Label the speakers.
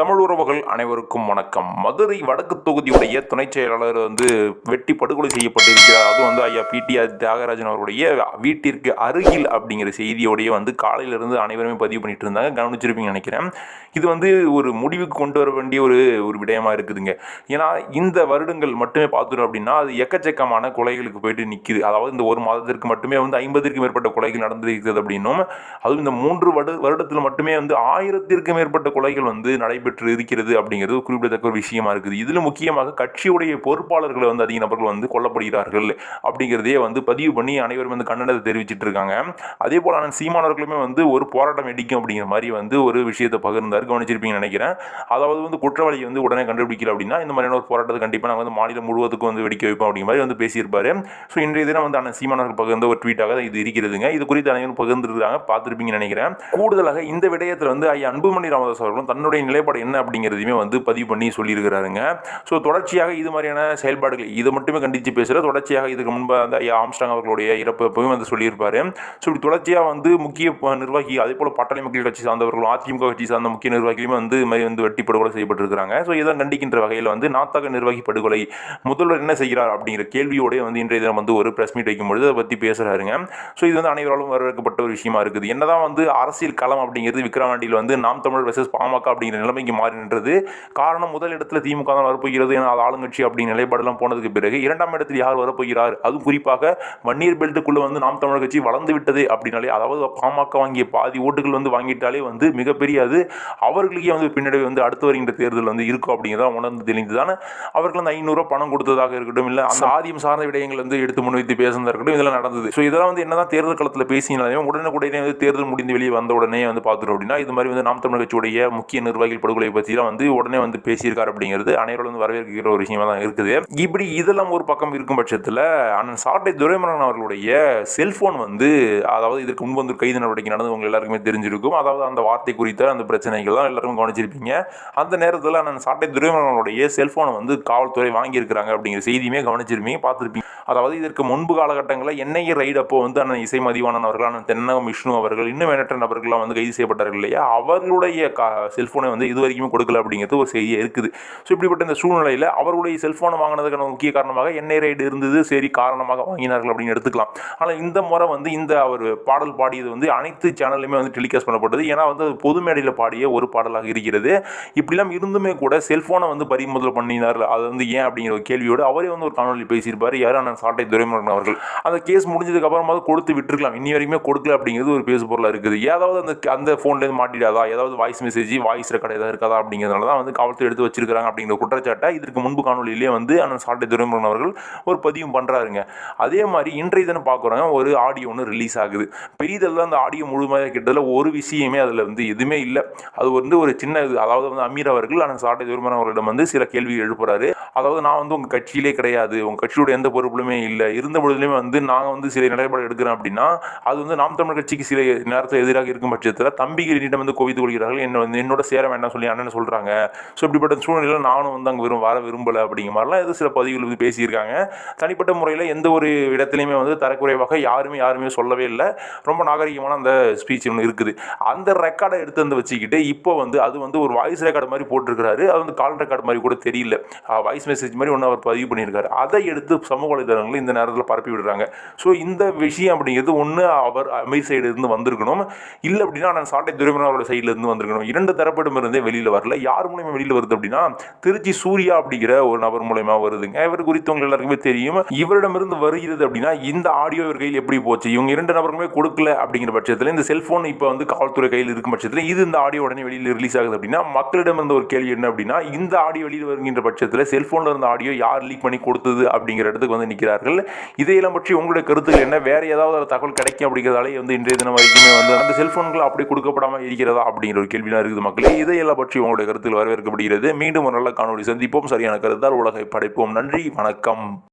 Speaker 1: தமிழ் உறவுகள் அனைவருக்கும் வணக்கம். மதுரை வடக்கு தொகுதியுடைய துணைச் செயலாளர் வந்து வெட்டி படுகொலை செய்யப்பட்டிருக்கிறார். அதுவும் வந்து ஐயா பிடிஆர் தியாகராஜன் அவருடைய வீட்டிற்கு அருகில் அப்படிங்கிற செய்தியோடைய வந்து காலையிலிருந்து அனைவருமே பதிவு பண்ணிட்டு இருந்தாங்க. கவனிச்சிருப்பீங்கன்னு நினைக்கிறேன். இது வந்து ஒரு முடிவுக்கு கொண்டு வர வேண்டிய ஒரு ஒரு விடயமா இருக்குதுங்க. ஏன்னா இந்த வருடங்கள் மட்டுமே பார்த்துட்டோம் அப்படின்னா அது எக்கச்சக்கமான கொலைகளுக்கு போயிட்டு நிற்கிது அதாவது இந்த ஒரு மாதத்திற்கு மட்டுமே வந்து ஐம்பதிற்கும் மேற்பட்ட கொலைகள் நடந்திருக்கிறது அப்படின்னும் அதுவும் இந்த மூன்று வருட வருடத்தில் மட்டுமே வந்து ஆயிரத்திற்கும் மேற்பட்ட கொலைகள் வந்து நடைபெற்று இருக்கிறது அப்படிங்கிறது குறிப்பிடத்தக்க ஒரு விஷயமா இருக்குது. இதில் முக்கியமாக கட்சியுடைய பொறுப்பாளர்களை வந்து அதிக நபர்கள் வந்து கொல்லப்படுகிறார்கள் அப்படிங்கிறதே வந்து பதிவு பண்ணி அனைவரும் வந்து கண்டனத்தை தெரிவிச்சிட்டு இருக்காங்க. அதே போல ஆனால் சீமானவர்களுமே வந்து ஒரு போராட்டம் வெடிக்கும் அப்படிங்கிற மாதிரி வந்து ஒரு விஷயத்தை பகிர்ந்தார் கவனிச்சிருப்பீங்கன்னு நினைக்கிறேன். அதாவது வந்து குற்றவாளியை வந்து உடனே கண்டுபிடிக்கல அப்படின்னா இந்த மாதிரியான ஒரு போராட்டத்தை கண்டிப்பாக நாங்கள் வந்து மாநிலம் முழுவதுக்கும் வந்து வெடிக்க வைப்போம் அப்படிங்கிற மாதிரி வந்து பேசியிருப்பார். ஸோ இன்றைய தினம் வந்து ஆனால் சீமானவர்கள் பகிர்ந்த ஒரு ட்வீட்டாக இது இருக்கிறதுங்க. இது குறித்து அனைவரும் பகிர்ந்துருக்காங்க பார்த்துருப்பீங்கன்னு நினைக்கிறேன். கூடுதலாக இந்த விடயத்தில் வந்து ஐயா அன்புமணி ராமதாஸ் அவர்களும் தன்னுடைய நிலைப்பாடு என்ன அப்படிங்கிறதையுமே வந்து பதிவு பண்ணி சொல்லியிருக்கிறாருங்க. ஸோ தொடர்ச்சியாக இது மாதிரியான செயல்பாடுகள் இதை மட்டுமே கண்டித்து பேசுகிற தொடர்ச்சியாக இதுக்கு முன்பு அந்த ஐயா ஆம்ஸ்டாங் அவர்களுடைய இறப்பு வந்து சொல்லியிருப்பார். ஸோ இப்படி தொடர்ச்சியாக வந்து முக்கிய நிர்வாகி அதே போல் பட்டாளி மக்கள் கட்சி சார்ந்தவர்களும் அதிமுக கட்சி சார்ந்த முக்கிய நிர்வாகிகளுமே வந்து இது மாதிரி வந்து வெட்டி படுகொலை செய்யப்பட்டிருக்கிறாங்க. ஸோ இதை கண்டிக்கின்ற வகையில் வந்து நாத்தக நிர்வாகி படுகொலை முதல்வர் என்ன செய்கிறார் அப்படிங்கிற கேள்வியோடய வந்து இன்றைய தினம் வந்து ஒரு பிரஸ் மீட் வைக்கும்பொழுது அதை பற்றி பேசுகிறாருங்க ஸோ இது வந்து அனைவராலும் வரவேற்கப்பட்ட ஒரு விஷயமா இருக்குது. என்னதான் வந்து அரசியல் களம் அப்படிங்கிறது விக்ரவாண்டியில் வந்து நாம் தமிழ் வெர்சஸ் பாமக அப்படிங்கிற நிலைமைக்கு மாறி நின்றது காரணம் முதல் இடத்துல திமுக தான் வரப்போகிறது என அது ஆளுங்கட்சி அப்படிங்கிற நிலைப்பாடெல்லாம் போனதுக்கு பிறகு இரண்டாம் இடத்தில் யார் வரப்போகிறார்? அதுவும் குறிப்பாக வன்னியர் பெல்ட்டுக்குள்ளே வந்து நாம் தமிழர் கட்சி வளர்ந்து விட்டது அப்படின்னாலே அதாவது பாமக வாங்கிய பாதி ஓட்டுகள் வந்து வாங்கிட்டாலே வந்து மிகப்பெரிய அது அவர்களுக்கே வந்து பின்னடைவு வந்து அடுத்து வருகின்ற தேர்தல் வந்து இருக்கும் அப்படிங்கிறத உணர்ந்து தெளிந்து தானே அவர்கள் அந்த ஐநூறுரூவா பணம் கொடுத்ததாக இருக்கட்டும் இல்லை அந்த ஆதியம் சார்ந்த விடயங்கள் வந்து எடுத்து முன்வைத்து பேசுனதாக இருக்கட்டும் இதெல்லாம் நடந்தது. ஸோ இதெல்லாம் வந்து என்னதான் தேர்தல் களத்தில் பேசினாலும் உடனுக்குடனே வந்து தேர்தல் முடிந்து வெளியே வந்த உடனே வந்து பார்த்துட்டோம் அப்படின்னா இது மாதிரி வந்து நாம் தமிழர் கட்சியுடைய முக்கிய நிர்வாகிகள் படுகொலை பற்றிலாம் வந்து உடனே வந்து பேசியிருக்காரு அப்படிங்கிறது அனைவரும் வந்து வரவேற்கிற ஒரு விஷயமா தான் இருக்குது. இப்படி இதெல்லாம் ஒரு பக்கம் இருக்கும் பட்சத்தில் அண்ணன் சாட்டை துரைமுருகன் அவர்களுடைய செல்போன் வந்து அதாவது இதற்கு முன்பு வந்து கைது நடவடிக்கை நடந்து உங்க எல்லாருக்குமே தெரிஞ்சிருக்கும். அதாவது அந்த வார்த்தை குறித்த அந்த பிரச்சனைகள் தான் எல்லாருக்கும் கவனிச்சிருப்பீங்க. அந்த நேரத்தில் அண்ணன் சாட்டை துரைமுருகனுடைய செல்போனை வந்து காவல்துறை வாங்கியிருக்கிறாங்க அப்படிங்கிற செய்தியுமே கவனிச்சிருப்பீங்க பார்த்துருப்பீங்க. அதாவது இதற்கு முன்பு காலகட்டங்களில் என்ஐஏ ரைடு அப்போ வந்து அண்ணன் இசை மதிவானன் அவர்களான தென்னகம் விஷ்ணு அவர்கள் இன்னும் எண்ணற்ற நபர்கள்லாம் வந்து கைது செய்யப்பட்டார்கள் இல்லையா? அவர்களுடைய கா செல்ஃபோனை வந்து இது வரைக்கும் கொடுக்கல அப்படிங்கிறது ஒரு செய்தியாக இருக்குது. ஸோ இப்படிப்பட்ட இந்த சூழ்நிலையில் அவருடைய செல்ஃபோனை வாங்கினதுக்கான முக்கிய காரணமாக என்ஐ ரைடு இருந்தது சரி காரணமாக வாங்கினார்கள் அப்படின்னு எடுத்துக்கலாம். ஆனால் இந்த முறை வந்து இந்த அவர் பாடல் பாடியது வந்து அனைத்து சேனல்லையுமே வந்து டெலிகாஸ்ட் பண்ணப்பட்டது. ஏன்னா வந்து அது பொது மேடையில் பாடிய ஒரு பாடலாக இருக்கிறது. இப்படிலாம் இருந்துமே கூட செல்ஃபோனை வந்து பறிமுதல் பண்ணினார் அது வந்து ஏன் அப்படிங்கிற ஒரு கேள்வியோடு அவரே வந்து ஒரு காணொலி பேசியிருப்பார். யார் அண்ணன் சாட்டை துரைமுருகன் அவர்கள். அந்த கேஸ் முடிஞ்சதுக்கு அப்புறமாவது கொடுத்து விட்டுருக்கலாம். இனி வரைக்குமே கொடுக்கல அப்படிங்கிறது ஒரு பேசு பொருளாக இருக்குது. ஏதாவது அந்த அந்த ஃபோன்லேருந்து மாட்டிடாதா? ஏதாவது வாய்ஸ் மெசேஜ் வாய்ஸ் ரெக்கார்டு ஏதாவது இருக்காதா அப்படிங்கிறதுனால தான் வந்து காவல்துறை எடுத்து வச்சிருக்காங்க அப்படிங்கிற குற்றச்சாட்டை இதற்கு முன்பு காணொலியிலே வந்து அண்ணன் சாட்டை துரைமுருகன் அவர்கள் ஒரு பதிவும் பண்ணுறாருங்க அதே மாதிரி இன்றைய தினம் பார்க்குறோங்க ஒரு ஆடியோ ஒன்று ரிலீஸ் ஆகுது. பெரியதெல்லாம் அந்த ஆடியோ முழுமையாக கிட்டதில் ஒரு விஷயமே அதில் வந்து எதுவுமே இல்லை. அது வந்து ஒரு சின்ன இது. அதாவது வந்து அமீர் அவர்கள் அந்த சாட்டை துரைமுருகன் அவர்களிடம் வந்து சில கேள்விகள் எழுப்புறாரு. அதாவது நான் வந்து உங்கள் கட்சியிலே கிடையாது. உங்கள் கட்சியோட எந்த ப்ராப்ளமே இல்லை. இருந்த பொழுதுலையுமே வந்து நாங்கள் வந்து சில நிலைப்பாடு எடுக்கிறோம் அப்படின்னா அது வந்து நாம் தமிழ் கட்சிக்கு சில நேரத்தில் எதிராக இருக்கும் பட்சத்தில் தம்பிக்கு என்னிடம் வந்து குவித்து கொள்கிறார்கள். என்ன வந்து என்னோட சேர வேண்டாம் சொல்லி அண்ணன் சொல்கிறாங்க ஸோ இப்படிப்பட்ட சூழ்நிலையில் நானும் வந்து அங்கே வெறும் வர விரும்பலை அப்படிங்கிற மாதிரிலாம் எது சில பதிவுகள் வந்து பேசியிருக்காங்க. தனிப்பட்ட முறையில் எந்த ஒரு இடத்துலையுமே வந்து தரக்குறைவாக யாருமே யாருமே சொல்லவே இல்லை. ரொம்ப நாகரிகமான அந்த ஸ்பீச் ஒன்று இருக்குது. அந்த ரெக்கார்டை எடுத்து வந்து வச்சுக்கிட்டு இப்போ வந்து அது வந்து ஒரு வாய்ஸ் ரெக்கார்டு மாதிரி போட்டிருக்கிறாரு. அது வந்து கால் ரெக்கார்டு மாதிரி கூட தெரியல. வாய்ஸ் மெசேஜ் மாதிரி ஒன்று அவர் பதிவு பண்ணியிருக்காரு. அதை எடுத்து சமூக வலைதளங்களில் இந்த நேரத்தில் பரப்பி விடுறாங்க. ஸோ இந்த விஷயம் அப்படிங்கிறது ஒன்று அவர் அமீர் சைடு இருந்து வந்திருக்கணும். இல்லை அப்படின்னா நான் சாட்டை துரைமுருகன் அவரோட சைடில் இருந்து வந்திருக்கணும். இரண்டு தரப்பிடம் இருந்தே வெளியில் வரல. யார் மூலயமா வெளியில் வருது அப்படின்னா திருச்சி சூர்யா அப்படிங்கிற ஒரு நபர் மூலயமா வருதுங்க. இவர் குறித்தவங்க எல்லாருக்குமே தெரியும். இவரிடமிருந்து வருகிறது அப்படின்னா இந்த ஆடியோ இவர் கையில் எப்படி போச்சு? இவங்க இரண்டு நபருக்குமே கொடுக்கல அப்படிங்கிற பட்சத்தில் இந்த செல்போன் இப்போ வந்து காவல்துறை கையில் இருக்கும் பட்சத்தில் இது இந்த ஆடியோ உடனே வெளியில் ரிலீஸ் ஆகுது அப்படின்னா மக்களிடம் இருந்த ஒரு கேள்வி என்ன அப்படின்னா இந்த ஆடியோ வெளியில் வருகின்ற பட்சத்தில் செல்போனில் இருந்த ஆடியோ யார் லீக் பண்ணி கொடுத்தது அப்படிங்கிற இடத்துக்கு வந்து இருக்கிறார்கள் இதையெல்லாம் பற்றி உங்களுடைய கருத்துக்கள் என்ன? வேற ஏதாவது ஒரு தகவல் கிடைக்கும் அப்படிங்கிறதாலே வந்து இன்றைய தினம் வரைக்குமே வந்து அந்த செல்போன்கள் அப்படி கொடுக்கப்படாமல் இருக்கிறதா அப்படிங்கிற ஒரு கேள்வியெல்லாம் இருக்குது மக்களே. இதையெல்லாம் பற்றி உங்களுடைய கருத்துக்கள் வரவேற்கப்படுகிறது. மீண்டும் ஒரு நல்ல காணொலி சந்திப்போம். சரியான கருத்தால் உலகை படைப்போம். நன்றி. வணக்கம்.